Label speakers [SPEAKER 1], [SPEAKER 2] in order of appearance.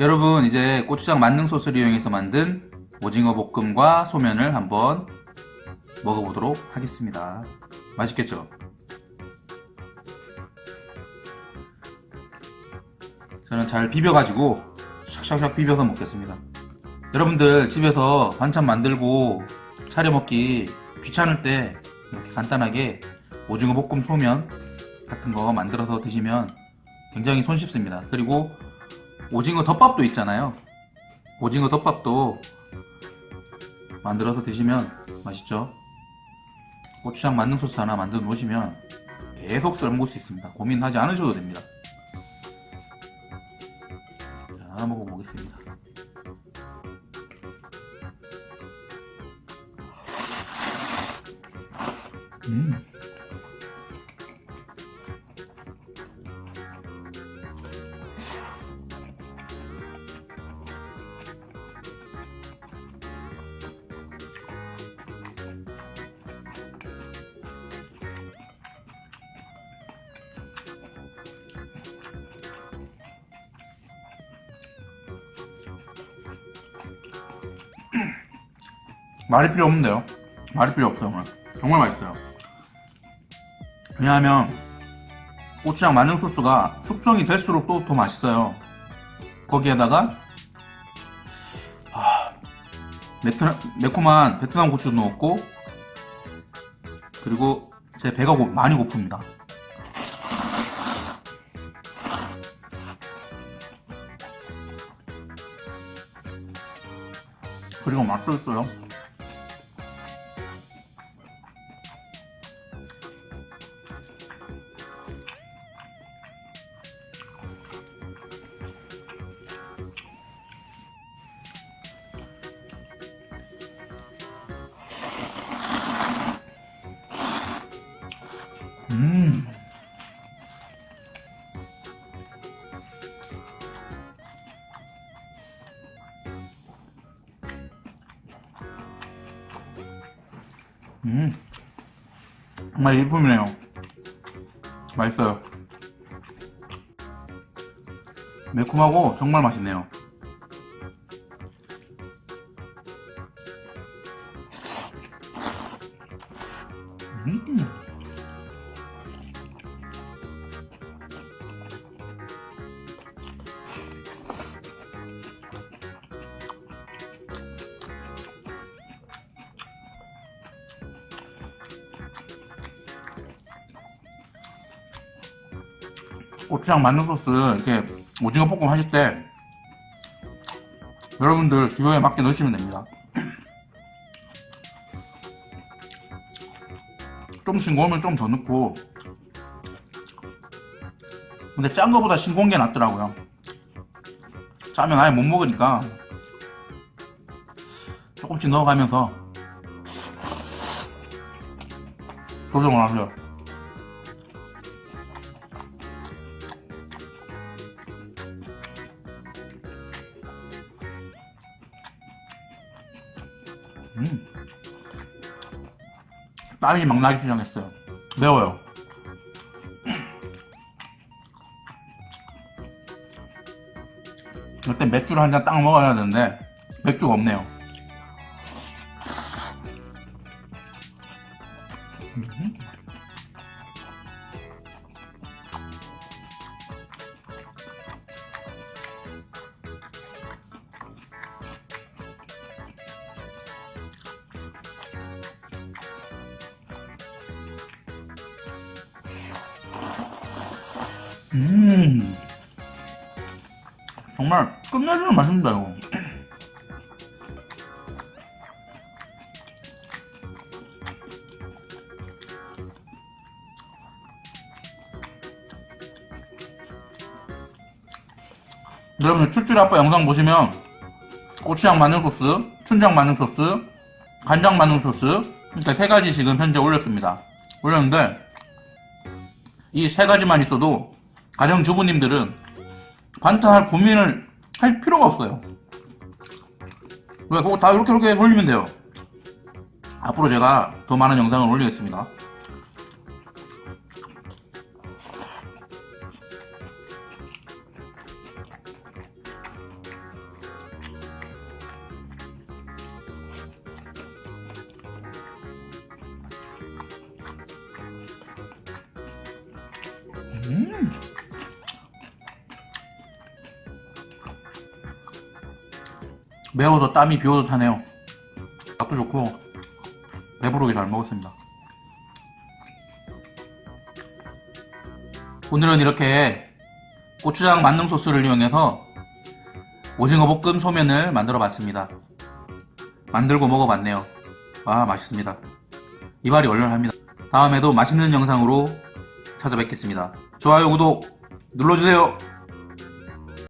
[SPEAKER 1] 여러분 이제 고추장 만능 소스를 이용해서 만든 오징어 볶음과 소면을 한번 먹어보도록 하겠습니다. 맛있겠죠? 저는 잘 비벼가지고 샥샥샥 비벼서 먹겠습니다. 여러분들 집에서 반찬 만들고 차려 먹기 귀찮을 때 이렇게 간단하게 오징어 볶음 소면 같은 거 만들어서 드시면 굉장히 손쉽습니다. 그리고 오징어 덮밥도 있잖아요. 오징어 덮밥도 만들어서 드시면 맛있죠. 고추장 만능 소스 하나 만들어 놓으시면 계속 썰 먹을 수 있습니다. 고민하지 않으셔도 됩니다. 자, 먹어보겠습니다. 말이 필요 없는데요. 말이 필요 없어요, 정말. 정말 맛있어요. 왜냐하면 고추장 만능 소스가 숙성이 될수록 또 더 맛있어요. 거기에다가 아, 매콤한 베트남 고추도 넣었고 그리고 제 배가 고- 많이 고픕니다. 그리고 맛도 있어요. 음. 음. 정말 일품이네요. 맛있어요. 매콤하고 정말 맛있네요. 음. 고추장 만능 소스 이렇게 오징어 볶음 하실 때 여러분들 기호에 맞게 넣으시면 됩니다. 좀 싱거우면 좀 더 넣고 근데 짠 거보다 싱거운 게 낫더라고요. 짜면 아예 못 먹으니까 조금씩 넣어가면서 조정을 하세요. 음. 땀이 막 나기 시작했어요. 매워요. 이때 맥주를 한 잔 딱 먹어야 되는데 맥주가 없네요. 음. 음. 정말 끝내주는 맛입니다, 이거. 여러분들 출출 아빠 영상 보시면 고추장 마늘 소스, 춘장 마늘 소스, 간장 마늘 소스 이렇게 세 가지 지금 현재 올렸습니다. 올렸는데 이 세 가지만 있어도 가정주부님들은 반찬할 고민을 할 필요가 없어요. 왜 그거 다 이렇게 이렇게 돌리면 돼요. 앞으로 제가 더 많은 영상을 올리겠습니다. 음. 매워서 땀이 비워도 타네요. 맛도 좋고 배부르게 잘 먹었습니다. 오늘은 이렇게 고추장 만능 소스를 이용해서 오징어 볶음 소면을 만들어 봤습니다. 만들고 먹어봤네요. 아 맛있습니다. 이발이 얼얼합니다. 다음에도 맛있는 영상으로 찾아뵙겠습니다. 좋아요, 구독 눌러주세요.